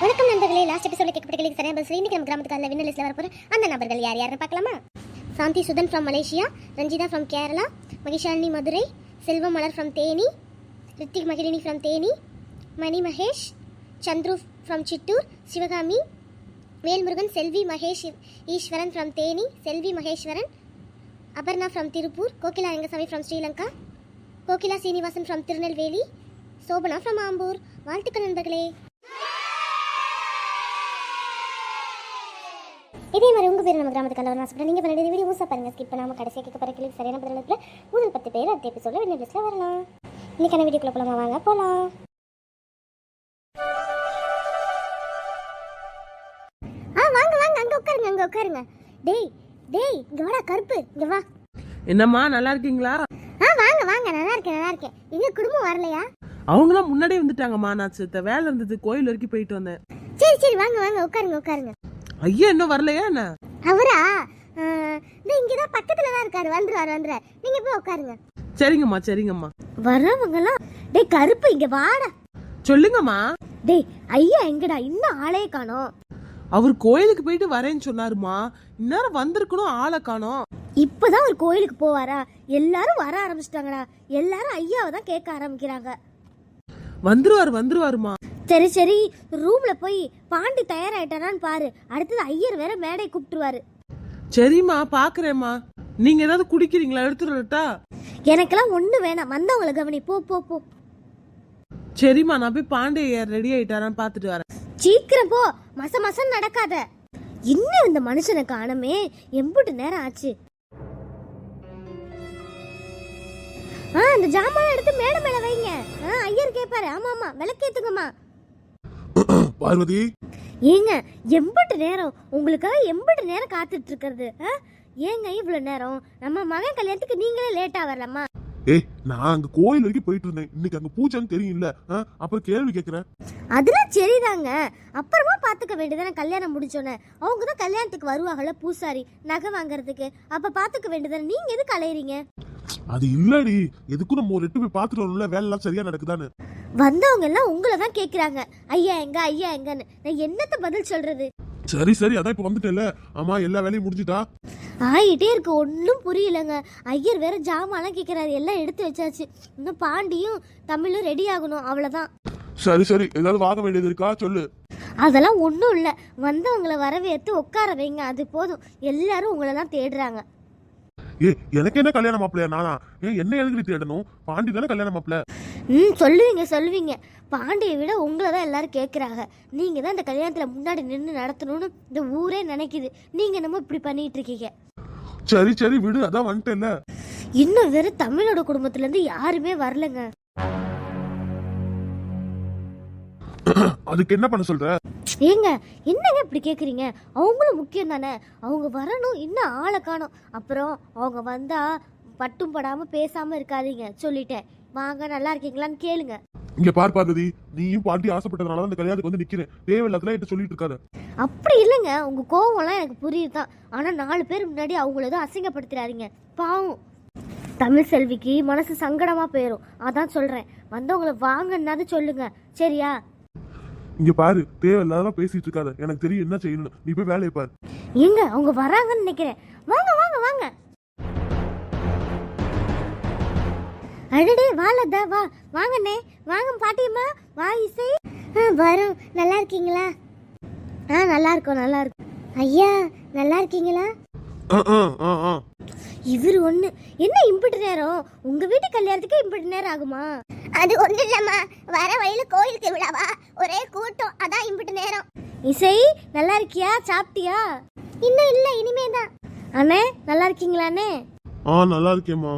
வணக்கம் நண்பர்களே லாஸ்ட் எபிசோட கேட்கப்பட்ட கேள்வி சரியான பதில் இன்னைக்கு நம்ம கிராமத்துக்கு அதில் வின்னர் லிஸ்ட்ல வரப்போற அந்த நபர்கள் யார் யாருன்னு பார்க்கலாமா? Shanthi Suthan from Malaysia Ranjitha from Kerala Mahishalini Madurai Selvam Malar from Theni Rithik Magizhini from Theni Mani Mahesh Chandru from Chittoor Sivakami Velmurugan Selvi Mahesh Eswaran from Theni Selvi Maheswaran Aparna from Tiruppur Gokila Rangasamy from Sri Lanka Gokila Srinivasan from Tirunelveli Shobana from Ambur. வாழ்த்துக்கள் நண்பர்களே. இதே மாதிரி உங்கள் பேர் நம்ம கிராமத்துக்கு அல்லவர் நான் சொல்கிறேன் நீங்கள் பண்ண வீடியோ முழுசாக பாருங்கள் ஸ்கிப் பண்ணாமல் கடைசியாக கேட்க போகிற கிளிக் சரியான பதிலத்தில் முதல் பத்து பேர் அடுத்த எபிசோட வின்னர் லிஸ்ட்டில் வரலாம். இன்னைக்கான வீடியோக்குள்ள போலாமா? வாங்க போகலாம் ஆ வாங்க வாங்க. அங்கே உட்காருங்க அங்கே உட்காருங்க. டேய் டேய் இங்கே வாடா கருப்பு. இங்கே வா. என்னம்மா நல்லா இருக்கீங்களா? ஆ வாங்க வாங்க. நல்லா இருக்கேன் நல்லா இருக்கேன். எங்கள் குடும்பம் வரலையா? அவங்களாம் முன்னாடியே வந்துட்டாங்கம்மா. நான் சித்த வேலை இருந்தது கோயில் வரைக்கும் போயிட்டு வந்தேன். சரி சரி. வாங்க வாங்க. உட்காருங்க உட்காருங்க. ஐயா இன்னும் வரலையா என்ன? அவரா? இந்த இங்கே தான் பக்கத்தில் தான் இருக்காரு. வந்துருவார் வந்துருவார். நீங்கள் போய் உட்காருங்க. சரிங்கம்மா சரிங்கம்மா. வரவங்கலாம் டேய் கருப்பு இங்க வாடா. சொல்லுங்கம்மா. டேய் ஐயா எங்கடா? இன்னும் ஆளே காணோம். அவர் கோயிலுக்கு போயிட்டு வரேன்னு சொன்னாருமா இந்நேரம் வந்திருக்கணும் ஆளை காணோம். இப்பதான் ஒரு கோயிலுக்கு போவாரா? எல்லாரும் வர ஆரம்பிச்சிட்டாங்கடா. எல்லாரும் ஐயாவை தான் கேட்க ஆரம்பிக்கிறாங்க. வந்துருவாரு வந்துருவாருமா சரி சரி ரூம்ல போய் பாண்டி தயாராயிட்டானான்னு பாரு. அடுத்தது ஐயர் வேற மேடை கூப்பிட்டுருவாரு. சரிம்மா பாக்குறேம்மா. நீங்க ஏதாவது குடிக்கிறீங்களா? எடுத்துடட்டா எனக்கெல்லாம் ஒண்ணு வேணாம். வந்தவங்கள கவனி. போ போ போ. சரிம்மா நான் போய் பாண்டிய ரெடி ஆயிட்டாரான்னு பாத்துட்டு வரேன். சீக்கிரம் போ. மச மசம் நடக்காத. இன்னும் இந்த மனுஷனை காணமே. எம்புட்டு நேரம் ஆச்சு. ஆ இந்த ஜாமான் எடுத்து மேடை மேல வைங்க. ஆ ஐயர் கேட்பாரு ஆமா ஆமா விளக்கேத்துங்கம்மா. பார்வதி. ஏங்க எம்புட்டு நேரம். உங்களுக்காக எம்புட்டு நேரம் காத்துட்டு இருக்கிறது? ஏங்க இவ்வளவு நேரம்? நம்ம மகன் கல்யாணத்துக்கு நீங்களே லேட்டா வரலாமா? ஏய் நான் அங்க கோயில் வரைக்கும் போயிட்டு இருந்தேன் இன்னைக்கு அங்க பூஜைன்னு தெரியும்ல. ஆ, அப்புறம் கேள்வி கேக்குறேன். அதெல்லாம் சரிதாங்க. அப்புறமா பாத்துக்க வேண்டியதானே கல்யாணம் முடிச்சோன்னே அவங்க தான் கல்யாணத்துக்கு வருவாங்கல்ல பூசாரி. நகை வாங்குறதுக்கு. அப்ப பாத்துக்க வேண்டியதானே. நீங்க எதுக்கு அலையறீங்க? அது இல்லடி. எதுக்கும் நம்ம ஒரு எட்டு போய் பாத்துட்டு வரணும்ல. வேலை எல்லாம் சரியா நடக்குதான்னு. வந்தவங்க எல்லாம் உங்களை தான் கேக்குறாங்க. ஐயா எங்க ஐயா எங்கன்னு. நான் என்னத்த பதில் சொல்றது? சரி சரி அதான் இப்ப வந்துட்டேல ஆமா எல்லா வேலையும் முடிஞ்சுட்டா? ஆயிட்டே இருக்கு ஒன்றும் புரியலங்க. ஐயர் வேற ஜாமான்லாம் கேட்குறாரு எல்லாம் எடுத்து வச்சாச்சு. இன்னும் பாண்டியும் தமிழும் ரெடி ஆகணும் அவ்வளோதான் சரி சரி ஏதாவது வாங்க வேண்டியது இருக்கா? சொல்லு. அதெல்லாம் ஒன்றும் இல்லை. வந்தவங்கள வரவேற்று உட்கார வைங்க அது போதும். எல்லாரும் உங்களை தான் தேடுறாங்க. ஏ எனக்கு என்ன கல்யாணம் மாப்பிளையா நானா? ஏன் என்ன எதுக்கு தேடணும்? பாண்டி தானே கல்யாணம் மாப்பிள்ள. ம் சொல்லுவீங்க சொல்லுவீங்க. பாண்டியை விட உங்களை தான் எல்லாரும் கேட்குறாங்க நீங்கள் தான் இந்த கல்யாணத்தில் முன்னாடி நின்று நடத்தணும்னு இந்த ஊரே நினைக்குது. நீங்கள் என்னமோ இப்படி பண்ணிட்டு இருக்கீங்க சரி சரி விடு அதான் வந்துட்டேல்ல இன்னும் வெறும் தமிழோட குடும்பத்துலேருந்து யாருமே வரலங்க. அதுக்கு என்ன பண்ண சொல்ற? ஏங்க என்னங்க இப்படி கேட்குறீங்க அவங்களும் முக்கியம் தானே? அவங்க வரணும் இன்னும் ஆளை காணும். அப்புறம் அவங்க வந்தா பட்டும் படாமல் பேசாமல் இருக்காதீங்க. சொல்லிட்டேன். வாங்க நல்லா இருக்கீங்களான்னு கேளுங்க. இங்க பார் பார்வதி நீயும் பாண்டி ஆசைப்பட்டதுனால தான் இந்த கல்யாணத்துக்கு வந்து நிக்கிறேன். தேவையில்லாதெல்லாம் என்கிட்ட சொல்லிட்டு இருக்காத. அப்படி இல்லைங்க. உங்க கோவம்லாம் எனக்கு புரியுது தான். ஆனால் நாலு பேர் முன்னாடி அவங்கள எதுவும் அசிங்கப்படுத்திடாதீங்க பாவம். தமிழ் செல்விக்கு மனசு சங்கடமா போயிடும் அதான் சொல்றேன். வந்தவங்கள வாங்கன்னாது சொல்லுங்க. சரியா? இங்க பாரு தேவையில்லாத பேசிட்டு இருக்காத எனக்கு தெரியும் என்ன செய்யணும் நீ போய் வேலையை பாரு. ஏங்க அவங்க வராங்கன்னு நினைக்கிறேன். வாங்க வாங்க வாங்க. அடடே வாழதா வா. வாங்கண்ணே. வாங்க பாட்டியம்மா. வா இசை. ஆ வரோம் நல்லா இருக்கீங்களா? ஆ நல்லா இருக்கோம் நல்லா இருக்கும். ஐயா நல்லா இருக்கீங்களா. இவர் ஒண்ணு. என்ன இம்பிட்டு நேரம்? உங்க வீட்டு கல்யாணத்துக்கு இம்பிட்டு நேரம் ஆகுமா? அது ஒண்ணு இல்லம்மா வர வழியில கோயில் திருவிழாவா ஒரே கூட்டம். அதான் இம்பிட்டு நேரம். இசை நல்லா இருக்கியா? சாப்பிட்டியா? இன்னும் இல்ல இனிமே தான் அண்ணே நல்லா இருக்கீங்களாண்ணே? ஆ நல்லா இருக்கேம்மா.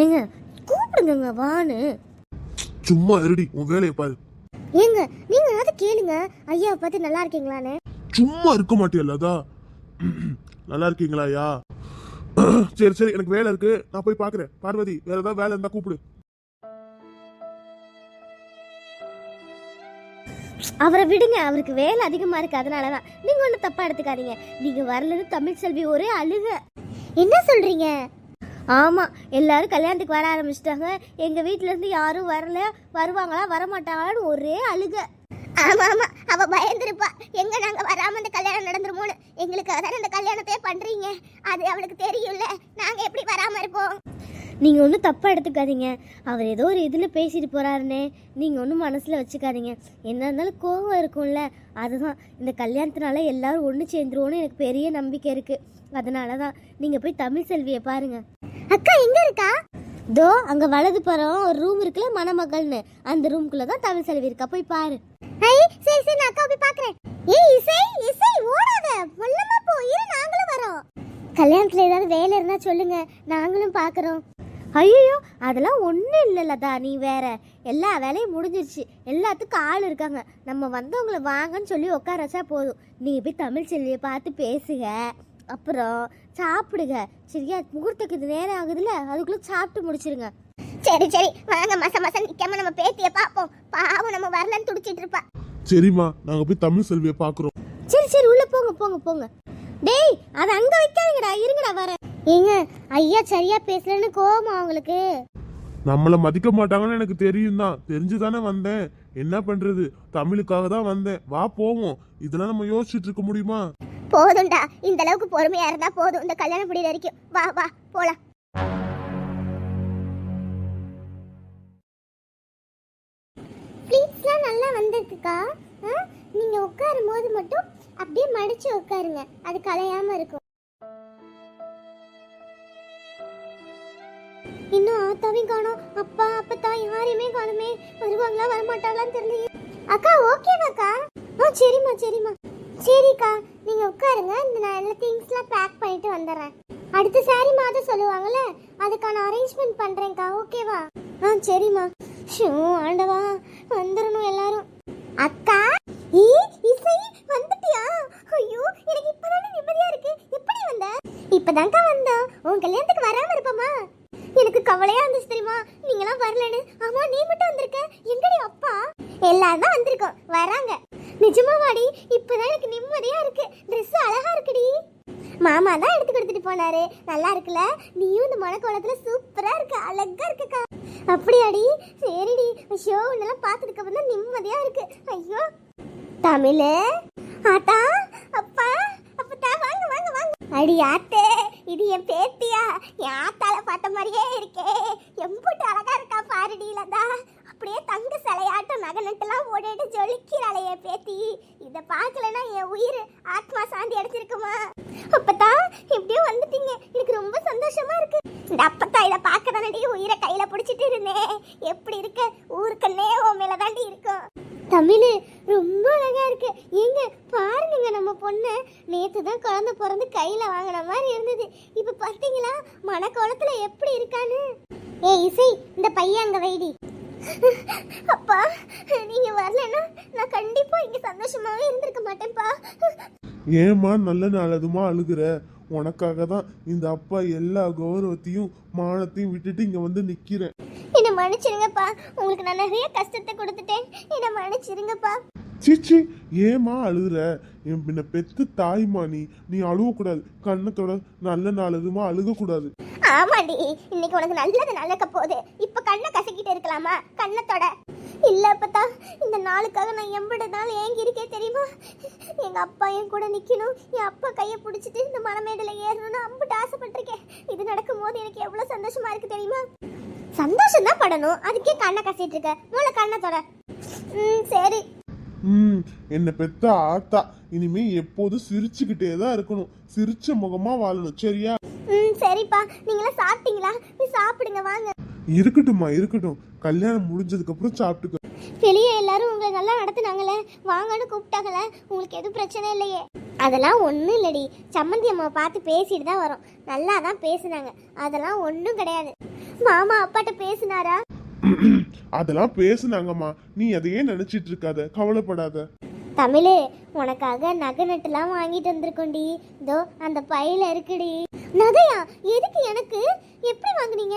ஏங்க கூப்பிடுங்க வான்னு. சும்மா இருடி உன் வேலையை பாரு. ஏங்க நீங்க ஏதாவது கேளுங்க. ஐயாவை பார்த்து நல்லா இருக்கீங்களான்னு சும்மா இருக்க மாட்டியல்ல அதா நல்லா இருக்கீங்களா ஐயா? சரி சரி எனக்கு வேலை இருக்கு. நான் போய் பாக்குறேன் பார்வதி வேற ஏதாவது வேலை இருந்தா கூப்பிடு. அவரை விடுங்க அவருக்கு வேலை அதிகமா இருக்கு அதனால தான் நீங்க ஒன்றும் தப்பா எடுத்துக்காதீங்க. நீங்க வரலன்னு தமிழ் செல்வி ஒரே அழுக. என்ன சொல்றீங்க? ஆமா எல்லாரும் கல்யாணத்துக்கு வர ஆரம்பிச்சிட்டாங்க. எங்க வீட்ல இருந்து யாரும் வரல வருவாங்களா வரமாட்டாங்களான்னு ஒரே அழுக. ஆமா ஆமா அவ பயந்துருப்பா. எங்க நாங்க வராம இந்த கல்யாணம் நடந்துருமோன்னு? எங்களுக்கு அதான இந்த கல்யாணத்தையே பண்றீங்க? அது அவளுக்கு தெரியும்ல. நாங்க எப்படி வராம இருப்போம்? நீங்கள் ஒன்றும் தப்பாக எடுத்துக்காதீங்க. அவர் ஏதோ ஒரு இதில் பேசிட்டு போகிறாருனே நீங்கள் ஒன்றும் மனசில் வச்சுக்காதீங்க. என்ன இருந்தாலும் கோவம் இருக்கும்ல. அதுதான். இந்த கல்யாணத்தினால எல்லாரும் ஒன்று சேர்ந்துருவோன்னு எனக்கு பெரிய நம்பிக்கை இருக்குது அதனால தான் நீங்கள் போய் தமிழ் செல்வியை பாருங்கள் அக்கா எங்கே இருக்கா? தோ அங்கே வலது புறம் ஒரு ரூம் இருக்குல்ல மணமகள்னு. அந்த ரூம்குள்ளே தான் தமிழ் செல்வி இருக்கா. போய் பாரு. ஐ சரி சரி நான் அக்கா போய் பார்க்குறேன் ஏய் இசை இசை ஓடாத. வல்லமா போ. இரு நாங்களும் வரோம். கல்யாணத்துல ஏதாவது வேலை இருந்தா சொல்லுங்க. நாங்களும் பாக்குறோம். ஐயோ அதெல்லாம் ஒன்றும் இல்லை லதா நீ வேற. எல்லா வேலையும் முடிஞ்சிருச்சு. எல்லாத்துக்கும் ஆள் இருக்காங்க. நம்ம வந்தவங்கள வாங்கன்னு சொல்லி உட்கார வச்சா போதும். நீங்கள் போய் தமிழ் செல்வியை பார்த்து பேசுக. அப்புறம் சாப்பிடுங்க சரியா? முகூர்த்தத்துக்கு இது நேரம் ஆகுதுல்ல? அதுக்குள்ளே சாப்பிட்டு முடிச்சிருங்க. சரி சரி. வாங்க மச மசம் நிக்காம நம்ம பேத்திய பாப்போம் பாவம் நம்ம வரலன்னு துடிச்சிட்டு இருப்பா. சரிம்மா நாங்க போய் தமிழ் செல்வியை பாக்குறோம் சரி சரி. உள்ளே போங்க போங்க போங்க. டேய் அதை அங்கே வைக்காதீங்கடா. இருங்கடா வரேன். ஏங்க ஐயா சரியா பேசலன்னு கோவமா அவங்களுக்கு? நம்மள மதிக்க மாட்டாங்கன்னு எனக்கு தெரியும் தான் தெரிஞ்சுதானே வந்தேன். என்ன பண்றது? தமிழுக்காக தான் வந்தேன். வா போவோம். இதெல்லாம் நம்ம யோசிச்சுட்டு இருக்க முடியுமா? போதும்டா. இந்த அளவுக்கு பொறுமையா இருந்தா போதும். இந்த கல்யாணம் பிடி வரைக்கும். வா வா போலாம். ப்ளீட்ஸ்லாம் நல்லா வந்திருக்குக்கா. ஆ? நீங்க உட்காரும் போது மட்டும் அப்படியே மடிச்சு உட்காருங்க. அது கலையாம இருக்கும். இன்னும் காணோம். அப்பா அப்பத்தா யாரையுமே காணுமே. வருவாங்களா வரமாட்டாங்களான்னு தெரியலையே. அக்கா ஓகேவாக்கா ஆ சரிம்மா சரிம்மா. சரிக்கா நீங்க உட்காருங்க. இந்த நான் எல்லா திங்ஸ்லாம் பேக் பண்ணிட்டு வந்துடுறேன். அடுத்த சாரி மாதம் சொல்லுவாங்கல்ல அதுக்கான அரேஞ்ச்மெண்ட் பண்றேன்க்கா. ஓகேவா ஆ சரிம்மா. ஷோ ஆண்டவா வந்துடணும் எல்லாரும். அக்கா ஈ இசை வந்துட்டியா ஐயோ எனக்கு இப்பதானே நிம்மதியா இருக்கு எப்படி வந்த இப்பதான்க்கா வந்தோம் உன் கல்யாணத்துக்கு வராம இருப்பமா எனக்கு கவலையா இருந்துச்சு தெரியுமா நீங்களாம் வரலன்னு ஆமா நீ மட்டும் வந்திருக்க எங்கடி அப்பா எல்லாரும் தான் வந்திருக்கோம் வராங்க நிஜமாவாடி இப்பதான் எனக்கு நிம்மதியா இருக்கு Dress அழகா இருக்குடி மாமா தான் எடுத்து கொடுத்துட்டு போனாரு நல்லா இருக்குல்ல நீயும் இந்த மணக்கோலத்துல சூப்பரா இருக்கு அழகா இருக்குக்கா. அப்படியாடி? சரிடி. ஷோ உன்னெல்லாம் பார்த்ததுக்கு அப்புறம் தான் நிம்மதியா இருக்கு. ஐயோ. தமிழ். ஆட்டா அப்பா அப்பா வாங்க வாங்க வாங்க. அடி ஆத்தே இது என் பேத்தியா? என் ஆத்தால பார்த்த மாதிரியே இருக்கே. எம்புட்டு அழகா இருக்கா பாருடியில தான் அப்படியே தங்க சிலையாட்டம் நகனட்டெல்லாம் ஓடிட்டு ஜொலிக்கிறாளே என் பேத்தி. இதை பார்க்கலன்னா என் உயிர் ஆத்மா சாந்தி அடைச்சிருக்குமா அப்பதான் இப்படியே வந்துட்டீங்க. எனக்கு ரொம்ப சந்தோஷமா இருக்கு. இந்த அப்பத்தா இதை பார்க்க தானடி உயிரை கையில பிடிச்சிட்டு இருந்தேன் எப்படி இருக்க? ஊருக்கண்ணே உன் மேல தாண்டி இருக்கும் தமிழ் ரொம்ப அழகா இருக்கு. எங்க பாருங்க நம்ம பொண்ணு. நேத்து தான் குழந்தை பிறந்து கையில வாங்கின மாதிரி இருந்தது. இப்ப பாத்தீங்களா? மனக்கோலத்துல எப்படி இருக்கான்னு? ஏ இசை இந்த பையன் அங்க வைடி. அப்பா நீங்க வரலன்னா நான் கண்டிப்பா இங்க சந்தோஷமாவே இருந்திருக்க மாட்டேன்ப்பா. ஏமா நல்ல நாளதுமா அழுகுற? உனக்காக தான் இந்த அப்பா எல்லா கௌரவத்தையும் மானத்தையும் விட்டுட்டு இங்க வந்து நிக்கிறேன். என்ன மன்னிச்சிருங்கப்பா. உங்களுக்கு நான் நிறைய கஷ்டத்தை கொடுத்துட்டேன். என்ன மன்னிச்சிருங்கப்பா. சீச்சி ஏமா அழுகுற? என் பின்ன பெத்து தாய்மா நீ. நீ அழுவக்கூடாது. கண்ணத்தோட நல்ல நாளதுமா அழுகக்கூடாது. ஆமாடி. இன்னைக்கு உனக்கு நல்லது நடக்க போகுது. இப்ப கண்ணை கசக்கிட்டு இருக்கலாமா? கண்ணத்தோட இல்ல அப்பதா இந்த நாளுக்காக நான் எம்பது நாள் ஏங்கி இருக்கே தெரியுமா? எங்க அப்பா என் கூட நிக்கணும். என் அப்பா கையை பிடிச்சிட்டு இந்த மரமேடல ஏறணும்னு அம்பிட்டு ஆசைப்பட்டிருக்கேன். இது நடக்கும் போது எனக்கு எவ்வளவு சந்தோஷமா இருக்கு தெரியுமா? சந்தோஷம் தான் படணும். அதுக்கே கண்ணை கசிட்டு இருக்க. மூளை கண்ணத்தோட ம் சரி. ம் என்னை பெத்த ஆத்தா. இனிமே எப்போதும் சிரிச்சுக்கிட்டே தான் இருக்கணும். சிரிச்ச முகமா வாழணும். சரியா? ம் சரிப்பா. நீங்களாம் சாப்பிட்டீங்களா? போய் சாப்பிடுங்க வாங்க. இருக்கட்டும்மா இருக்கட்டும். கல்யாணம் முடிஞ்சதுக்கு அப்புறம் சாப்பிட்டுக்க. வெளியே எல்லாரும் உங்களை நல்லா நடத்துனாங்களே வாங்கன்னு கூப்பிட்டாங்களே உங்களுக்கு எதுவும் பிரச்சனை இல்லையே? அதெல்லாம் ஒன்றும் இல்லடி. சம்மந்தி அம்மா பார்த்து பேசிட்டு தான் வரோம். நல்லா தான் பேசுனாங்க. அதெல்லாம் ஒன்றும் கிடையாது. மாமா அப்பாட்ட பேசினாரா? அதெல்லாம் பேசுனாங்கம்மா. நீ அதையே நினைச்சிட்டு இருக்காத. கவலைப்படாத. தமிழ் உனக்காக நகை நட்டுலாம் வாங்கிட்டு வந்திருக்கோண்டி. இதோ அந்த பையில இருக்குடி. நகையா? எதுக்கு எனக்கு? எப்படி வாங்குனீங்க?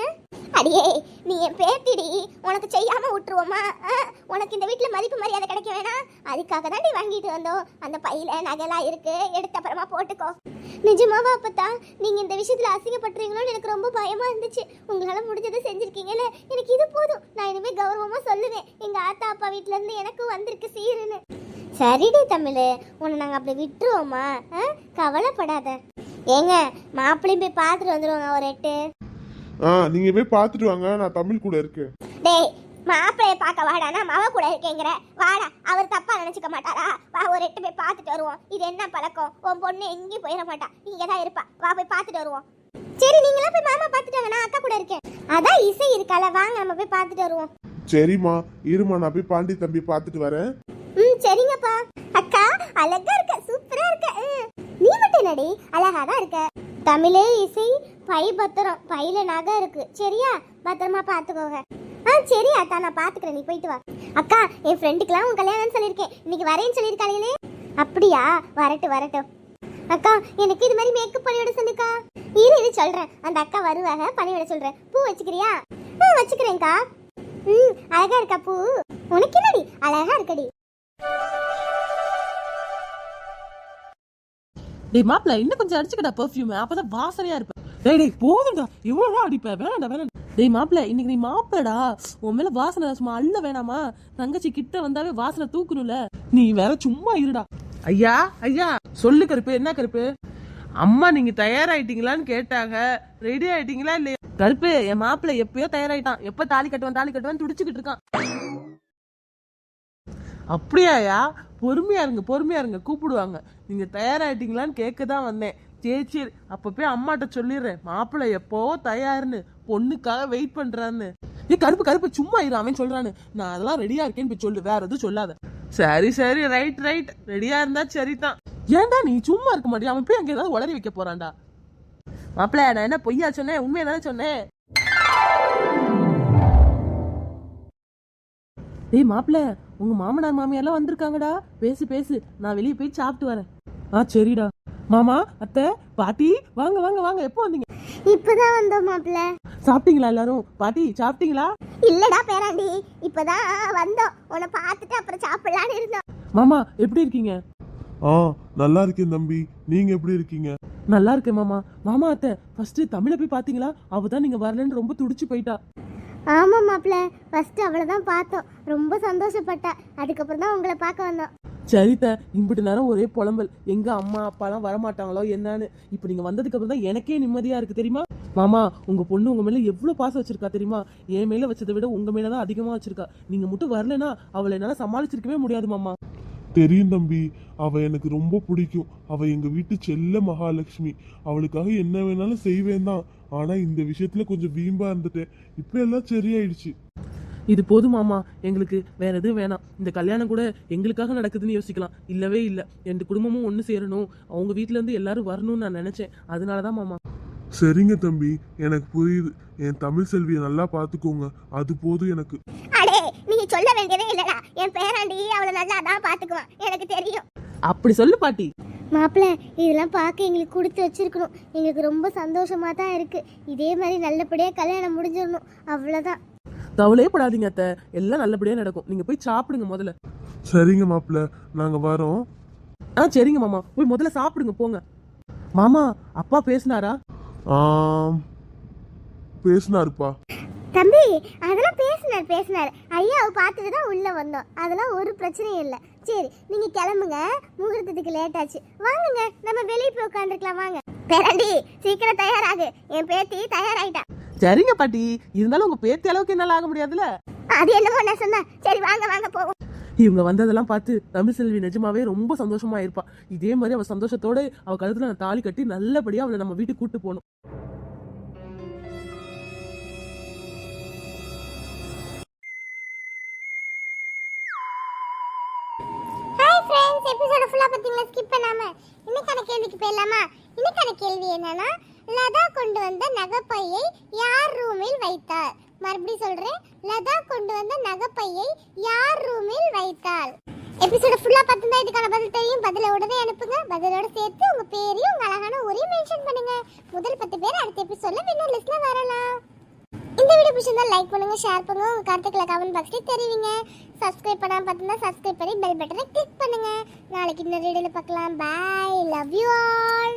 அடியே நீ என் பேத்திடி. உனக்கு செய்யாம விட்டுருவோமா? உனக்கு இந்த வீட்ல மதிப்பு மரியாதை கிடைக்க வேணாம் அதுக்காக தான் நீ வாங்கிட்டு வந்தோம். அந்த பையில நகைலாம் இருக்கு. எடுத்த அப்புறமா போட்டுக்கோ. நிஜமாவா அப்பத்தா? நீங்க இந்த விஷயத்துல அசிங்கப்படுறீங்களோன்னு எனக்கு ரொம்ப பயமா இருந்துச்சு. உங்களால முடிஞ்சதை செஞ்சிருக்கீங்கல்ல எனக்கு இது போதும். நான் இனிமே கௌரவமா சொல்லுவேன். எங்க ஆத்தா அப்பா வீட்ல இருந்து எனக்கும் வந்திருக்கு சீருன்னு. சரிடி தமிழ் உன்னை நாங்கள் அப்படி விட்டுருவோமா? கவலைப்படாத. ஏங்க மாப்பிள்ளையும் போய் பார்த்துட்டு வந்துடுவோங்க ஒரு எட்டு? ஆ நீங்க போய் பார்த்துட்டு வாங்க நான் தமிழ் கூட இருக்கேன். டேய் மாப்பிள்ளைய பார்க்க வாடானா மவ கூட இருக்கேங்கிற. வாடா அவர் தப்பா நினைச்சுக்க மாட்டாரா? வா ஒரு எட்டு போய் பார்த்துட்டு வருவோம். இது என்ன பழக்கம்? உன் பொண்ணு எங்கேயும் போயிட மாட்டா. இங்கே தான் இருப்பா. வா போய் பார்த்துட்டு வருவோம். சரி நீங்களாம் போய் மாமா பார்த்துட்டு வாங்க நான் அக்கா கூட இருக்கேன். அதான் இசை இருக்கால வாங்க நம்ம போய் பார்த்துட்டு வருவோம். சரிம்மா இருமா நான் போய் பாண்டி தம்பி பார்த்துட்டு வரேன். ம் சரிங்கப்பா. அக்கா அழகா இருக்க சூப்பரா இருக்க. நீ மட்டும் நடி அழகா தான் இருக்க. தமிழே இசை பை பத்திரம் பையில நகை இருக்கு. சரியா? பத்திரமா பாத்துக்கோங்க. ஆ சரி அக்கா நான் பாத்துக்கிறேன். நீ போயிட்டு வா. அக்கா என் ஃப்ரெண்டுக்கெல்லாம் உன் கல்யாணம் சொல்லியிருக்கேன். இன்னைக்கு வரேன்னு சொல்லியிருக்காங்களே அப்படியா? வரட்டும் வரட்டும். அக்கா எனக்கு இது மாதிரி மேக்கப் பண்ணி விட சொல்லுக்கா. இரு இது சொல்றேன். அந்த அக்கா வருவாங்க பண்ணி விட சொல்றேன். பூ வச்சுக்கிறியா? ஆ வச்சுக்கிறேன்க்கா. ம் அழகா இருக்கா பூ? உனக்கு என்னடி? அழகா இருக்கடி. டேய் மாப்பிள்ள இன்னும் கொஞ்சம் அடிச்சுக்கடா பெர்ஃப்யூம் அப்பதான் வாசனையா இருப்பேன். டேய் டேய் போதும்டா. எவ்வளவு அடிப்பேன் வேணாம்டா வேணாம் டேய் மாப்பிள்ள இன்னைக்கு நீ மாப்பிளடா உன் மேல வாசனை சும்மா அள்ள வேணாமா? தங்கச்சி கிட்ட வந்தாவே வாசனை தூக்கணும்ல. நீ வேற சும்மா இருடா. ஐயா ஐயா சொல்லு கருப்பு என்ன கருப்பு? அம்மா நீங்க தயாராயிட்டீங்களான்னு கேட்டாங்க. ரெடி ஆயிட்டீங்களா இல்லையா? கருப்பு என் மாப்பிள்ள எப்பயோ தயாராயிட்டான். எப்ப தாலி கட்டுவான் தாலி கட்டுவான் துடிச்சுக்கிட்டு இருக்கான். அப்படியாயா? பொறுமையா இருங்க பொறுமையா இருங்க கூப்பிடுவாங்க. நீங்க தயாராயிட்டீங்களான்னு கேட்க தான் வந்தேன். சரி சரி அப்ப போய் அம்மாட்ட சொல்லிடுறேன். மாப்பிள்ளை எப்போ தயாருன்னு பொண்ணுக்காக வெயிட் பண்றான்னு. ஏ கருப்பு கருப்பு சும்மா இரு அவன் சொல்றான்னு. நான் அதெல்லாம் ரெடியா இருக்கேன்னு போய் சொல்லு வேற எதுவும் சொல்லாத. சரி சரி ரைட் ரைட் ரெடியா இருந்தா சரிதான். ஏன்டா நீ சும்மா இருக்க மாட்டியா? அவன் போய் அங்க ஏதாவது உளறி வைக்க போறான்டா. மாப்பிள்ள நான் என்ன பொய்யா சொன்னேன்? உண்மையை தானே சொன்னேன். டேய் மாப்பிள்ள உங்க மாமனார் மாமியார்லாம் வந்திருக்காங்கடா. பேசு பேசு. நான் வெளியே போய் சாப்பிட்டு வரேன். ஆ சரிடா. மாமா அத்தை பாட்டி வாங்க வாங்க வாங்க. எப்போ வந்தீங்க? இப்பதான் வந்தோம் மாப்பிள்ள. சாப்பிட்டீங்களா எல்லாரும்? பாட்டி சாப்பிட்டீங்களா? இல்லடா பேராண்டி இப்பதான் வந்தோம். உன்னை பார்த்துட்டு அப்புறம் சாப்பிடலான்னு இருந்தோம். மாமா எப்படி இருக்கீங்க? ஆ நல்லா இருக்கேன் தம்பி. நீங்க எப்படி இருக்கீங்க? நல்லா இருக்கேன் மாமா. மாமா அத்தை ஃபர்ஸ்ட் தமிழை போய் பாத்தீங்களா அவ தான் நீங்க வரலன்னு ரொம்ப துடிச்சு போயிட்டா. ஆமா மாப்பிள்ள ஃபர்ஸ்ட் அவளை தான் பார்த்தோம். ரொம்ப சந்தோஷப்பட்டா. அதுக்கப்புறம் தான் உங்களை பார்க்க வந்தோம். சரித்த இப்படி நேரம் ஒரே புலம்பல். எங்க அம்மா அப்பாலாம் வரமாட்டாங்களோ என்னன்னு? இப்போ நீங்க வந்ததுக்கு அப்புறம் தான் எனக்கே நிம்மதியா இருக்கு தெரியுமா? மாமா உங்க பொண்ணு உங்க மேல எவ்வளவு பாசம் வச்சிருக்கா தெரியுமா? என் மேல வச்சதை விட உங்க மேல தான் அதிகமா வச்சிருக்கா. நீங்க மட்டும் வரலனா அவளை என்னால சமாளிச்சிருக்கவே முடியாது மாமா. தெரியும் தம்பி. அவ எனக்கு ரொம்ப பிடிக்கும். அவ எங்க வீட்டு செல்ல மகாலட்சுமி. அவளுக்காக என்ன வேணாலும் செய்வேன் தான். ஆனா இந்த விஷயத்துல கொஞ்சம் வீம்பா இருந்துட்டேன். இப்ப எல்லாம் சரியாயிடுச்சு. இது போதும் மாமா. எங்களுக்கு வேற எதுவும் வேணாம். இந்த கல்யாணம் கூட எங்களுக்காக நடக்குதுன்னு யோசிக்கலாம். இல்லவே இல்லை. ரெண்டு குடும்பமும் ஒன்று சேரணும். அவங்க வீட்ல இருந்து எல்லாரும் வரணும்னு நான் நினைச்சேன். அதனால தான் மாமா. சரிங்க தம்பி. எனக்கு புரியுது. என் தமிழ் செல்வியை நல்லா பாத்துக்கோங்க. அது போதும் எனக்கு அடே நீங்க சொல்ல வேண்டியதே இல்லடா என் பேராண்டி அவளை நல்லா தான் பாத்துக்குவான் எனக்கு தெரியும். அப்படி சொல்லு பாட்டி. மாப்பிள்ள இதெல்லாம் பார்க்க எங்களுக்கு கொடுத்து வச்சிருக்கணும். எங்களுக்கு ரொம்ப சந்தோஷமா தான் இருக்கு. இதே மாதிரி நல்லபடியா கல்யாணம் முடிஞ்சிடணும். அவ்வளவுதான். கவலையே படாதீங்க அத்தை. எல்லாம் நல்லபடியா நடக்கும். நீங்க போய் சாப்பிடுங்க முதல்ல. சரிங்க மாப்பிள்ள நாங்க வரோம். ஆ சரிங்க மாமா. போய் முதல்ல சாப்பிடுங்க போங்க. மாமா அப்பா பேசினாரா? ஆம், பேசினாருப்பா. தம்பி அதெல்லாம் பேசினார் பேசினார். ஐயாவை பார்த்துட்டு தான் உள்ள வந்தோம். அதெல்லாம் ஒரு பிரச்சனையும் இல்லை. சரி நீங்க கிளம்புங்க. முகூர்த்தத்துக்கு லேட் ஆச்சு. வாங்குங்க நம்ம வெளியே போய் உட்காந்துருக்கலாம் வாங்க. பேராண்டி சீக்கிரம் தயாராகு. என் பேத்தி தயாராயிட்டா. சரிங்க பாட்டி. இருந்தாலும் உங்க பேத்தி அளவுக்கு என்னால ஆக முடியாதுல்ல? அது என்னமோ நான் சொன்னா. சரி வாங்க வாங்க போவோம். இவங்க வந்ததெல்லாம் பார்த்து தமிழ் செல்வி நிஜமாவே ரொம்ப சந்தோஷமா இருப்பா. இதே மாதிரி அவ சந்தோஷத்தோட அவ கழுத்துல நான் தாலி கட்டி நல்லபடியா அவளை நம்ம வீட்டுக்கு கூட்டு போகணும். எபிசோட ஃபுல்லா பாத்தீங்களா ஸ்கிப் பண்ணாம. இன்னைக்கான கேள்விக்கு போயிடலாமா? இன்னைக்கான கேள்வி என்னன்னா லதா கொண்டு வந்த நகைப்பையை யார் ரூமில் வைத்தார் மறுபடியும் சொல்றேன். லதா கொண்டு வந்த நகைப்பையை யார் ரூமில் வைத்தாள்? எபிசோட ஃபுல்லா பார்த்துருந்தா இதுக்கான பதில் தெரியும். பதில உடனே அனுப்புங்க. பதிலோட சேர்த்து உங்க பேரையும் உங்க அழகான ஊரையும் மென்ஷன் பண்ணுங்க. முதல் பத்து பேர் அடுத்த எபிசோட்ல வின்னர் லிஸ்ட்ல வரலாம். இந்த வீடியோ பிடிச்சிருந்தா லைக் பண்ணுங்க ஷேர் பண்ணுங்க. உங்க கருத்துக்களை கமெண்ட் பாக்ஸ்ல தெரிவிங்க. சப்ஸ்கிரைப் பண்ணாம பார்த்தீங்கன்னா சப்ஸ்கிரைப் பண்ணி பெல் பட்டனை கிளிக் பண்ணுங்க. நாளைக்கு இன்னொரு வீடியோல பார்க்கலாம். Bye love you all